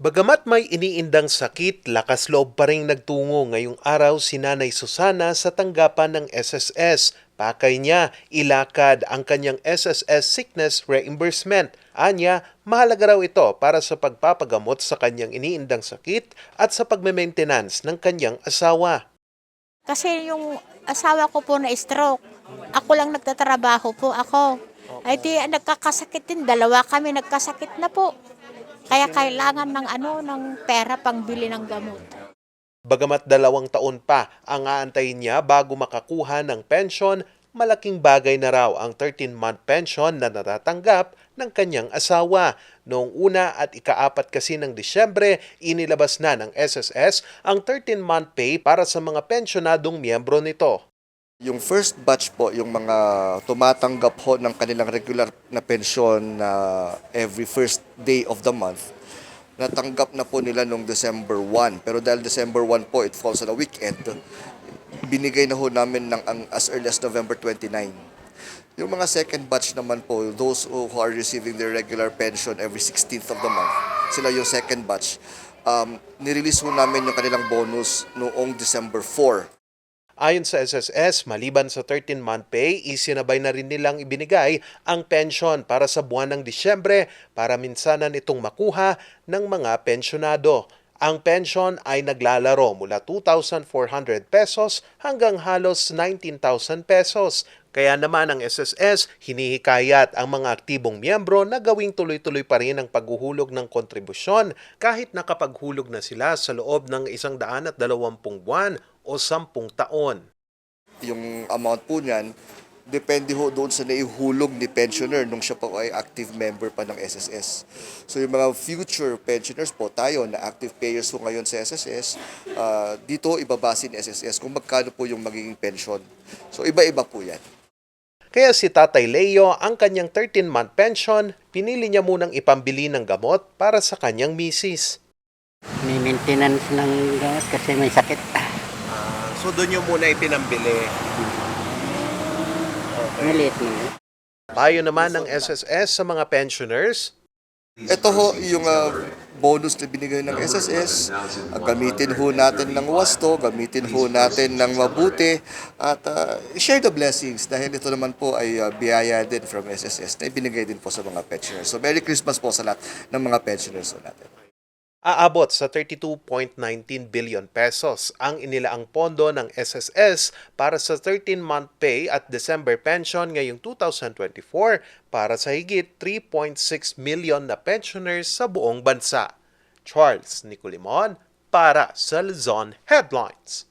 Bagamat may iniindang sakit, lakas loob pa rin nagtungo ngayong araw si Nanay Susana sa tanggapan ng SSS. Pakay niya, ilakad ang kanyang SSS sickness reimbursement. Anya, mahalaga raw ito para sa pagpapagamot sa kanyang iniindang sakit at sa pagme-maintenance ng kanyang asawa. Kasi yung asawa ko po na stroke, ako lang nagtatrabaho po ako. Ay di nagkakasakit din, dalawa kami nagkasakit na po. Kaya kailangan ng ano ng pera pangbili ng gamot. Bagamat dalawang taon pa ang aantayin niya bago makakuha ng pension, malaking bagay na raw ang 13-month pension na natatanggap ng kanyang asawa. Noong una at ikaapat kasi ng Disyembre, inilabas na ng SSS ang 13-month pay para sa mga pensionadong miyembro nito. Yung first batch po, yung mga tumatanggap ho ng kanilang regular na pensyon na every first day of the month, natanggap na po nila nung December 1. Pero dahil December 1 po, it falls on a weekend, binigay na ho namin ng, ang, as early as November 29. Yung mga second batch naman po, those who are receiving their regular pension every 16th of the month, sila yung second batch, um, nirelease ho namin yung kanilang bonus noong December 4. Ayon sa SSS, maliban sa 13-month pay, isinabay na rin nilang ibinigay ang pension para sa buwan ng Disyembre para minsanan itong makuha ng mga pensyonado. Ang pension ay naglalaro mula 2,400 pesos hanggang halos 19,000 pesos. Kaya naman ang SSS hinihikayat ang mga aktibong miyembro na gawing tuloy-tuloy pa rin ang paghuhulog ng kontribusyon kahit nakapaghulog na sila sa loob ng 120 buwan o 10 taon. yung amount po niyan, depende ho doon sa naihulog ni pensioner nung siya po ay active member pa ng SSS. So yung mga future pensioners po, tayo na active payers po ngayon sa SSS, ah, dito ibabase ni SSS kung magkano po yung magiging pension. So iba-iba po yan. Kaya si Tatay Leo, ang kanyang 13-month pension, pinili niya munang ipambili ng gamot para sa kanyang misis. May maintenance ng gamot kasi may sakit. So doon niyo muna ipinambili. Maliit na. Payo naman ng SSS sa mga pensioners, Ito ho yung ah, bonus na binigay ng SSS. Ah, gamitin ho natin ng wasto, gamitin ho natin ng mabuti at ah, share the blessings dahil ito naman po ay ah, biyaya din from SSS na ibinigay din po sa mga pensioners. So Merry Christmas po sa lahat ng mga pensioners natin. Aabot sa 32.19 billion pesos ang inilaang pondo ng SSS para sa 13-month pay at December pension ngayong 2024 para sa higit 3.6 million na pensioners sa buong bansa. Charles Nicolimon para sa Luzon Headlines.